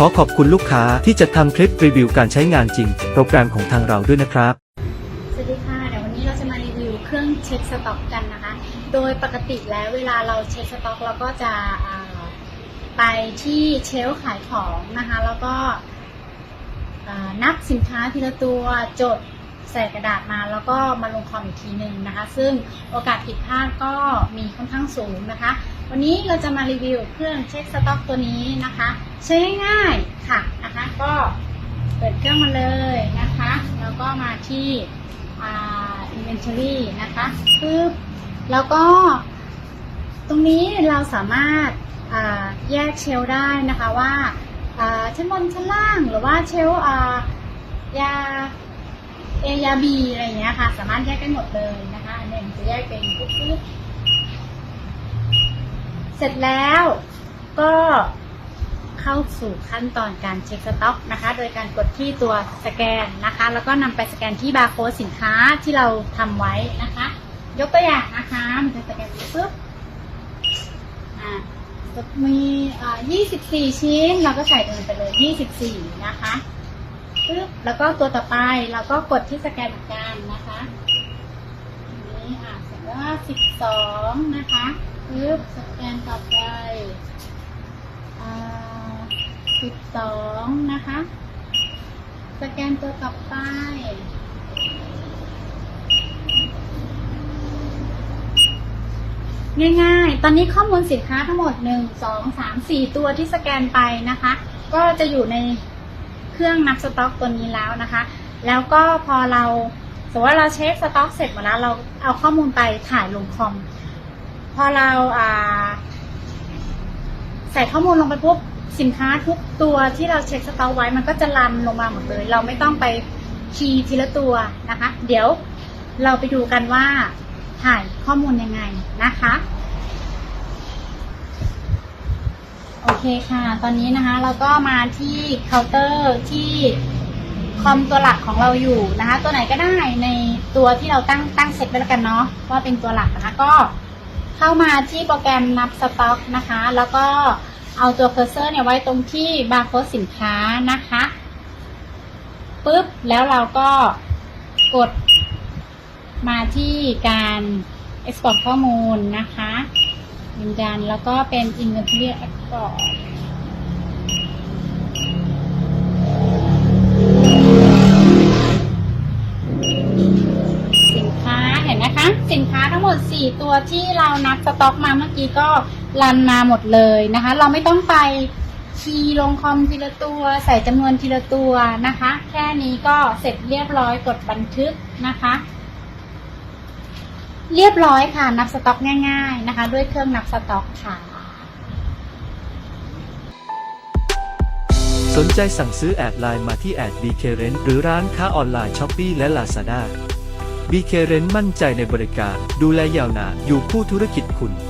ขอขอบคุณลูกค้าที่จะทำคลิปรีวิวการใช้งานจริง โปรแกรมของทางเราด้วยนะครับ สวัสดีค่ะ เดี๋ยววันนี้เราจะมารีวิวเครื่องเช็คสต็อกกันนะคะ โดยปกติแล้วเวลาเราเช็คสต็อกเราก็จะไปที่เชลขายของนะคะ แล้วก็นับสินค้าทีละตัวจดใส่กระดาษมาแล้วก็มาลงคอมอีกทีหนึ่งนะคะ ซึ่งโอกาสผิดพลาดก็มีค่อนข้างสูงนะคะ วันนี้เราจะมารีวิวเครื่องเช็คสต็อกตัวนี้นะคะ ใช้ง่ายๆค่ะนะคะก็เปิดเครื่องมาเลยนะคะ แล้วก็มาที่อ่า inventory นะคะปึ๊บแล้วก็ ตรงนี้เราสามารถแยกเชลได้นะคะว่าชั้นบนชั้นล่างหรือว่าเชลยาเอยาบีอะไรอย่างเงี้ยค่ะ สามารถแยกได้หมดเลยนะคะอันนี้จะแยกเป็นปึ๊บปึ๊บ เสร็จแล้วก็เข้าสู่ขั้นตอนการเช็คสต็อกนะคะ โดยการกดที่ตัวสแกนนะคะ แล้วก็นำไปสแกนที่บาร์โค้ดสินค้าที่เราทำไว้นะคะ ยกตัวอย่างนะคะมันจะสแกนปุ๊บอ่ามีอ่า24 ชิ้น เราก็ใส่เงินไปเลย 24 นะคะปึ๊บแล้วก็ตัวต่อไปเราก็กดที่สแกนเหมือนกันนะคะนี้อ่า เสร็จแล้ว12นะคะปึ๊บสแกนต่อไปสิบสองนะคะ สแกนตัวต่อไปง่ายๆ ตอนนี้ข้อมูลสินค้าทั้งหมดหนึ่งสองสามสี่ตัวที่สแกนไปนะคะ ก็จะอยู่ในเครื่องนับสต็อกตัวนี้แล้วนะคะ แล้วก็พอเรา สมมติว่าเราเช็คสต็อกเสร็จหมดแล้วเราเอาข้อมูลไปถ่ายลงคอม พอเราอ่าใส่ข้อมูลลงไปปุ๊บสินค้าทุกตัวที่เราเช็คสต็อกไว้มันก็จะรันลงมาหมดเลย เราไม่ต้องไปคีย์ทีละตัวนะคะ เดี๋ยวเราไปดูกันว่าถ่ายข้อมูลยังไงนะคะโอเคค่ะ ตอนนี้นะคะเราก็มาที่เคาน์เตอร์ที่ คอมตัวหลักของเราอยู่นะคะ ตัวไหนก็ได้ในตัวที่เราตั้งตั้งเซตไว้แล้วกันเนาะว่าเป็นตัวหลักนะคะก็เข้ามาที่โปรแกรมนับสต็อกนะคะ แล้วก็เอาตัวเคอร์เซอร์เนี่ยไว้ตรงที่บาร์โค้ดสินค้านะคะปุ๊บแล้วเราก็กดมาที่การ Export ข้อมูลนะคะยืนยันแล้วก็เป็น Inventory Export สินค้าเห็นนะคะ สินค้า ทั้งหมด 4 ตัวที่เรานับสต็อกมาเมื่อกี้ก็รันมาหมดเลยนะคะ เราไม่ต้องไปคีย์ลงคอมทีละตัวใส่จำนวนทีละตัวนะคะ แค่นี้ก็เสร็จเรียบร้อยกดบันทึกนะคะ เรียบร้อยค่ะนับสต็อกง่ายๆนะคะ ด้วยเครื่องนับสต็อกค่ะ สนใจสั่งซื้อแอดไลน์มาที่แอด BK Rent หรือร้านค้าออนไลน์ Shopee และ Lazada BK r e n มั่นใจในบริการ ดูแลยาวนานอยู่คู่ธุรกิจคุณ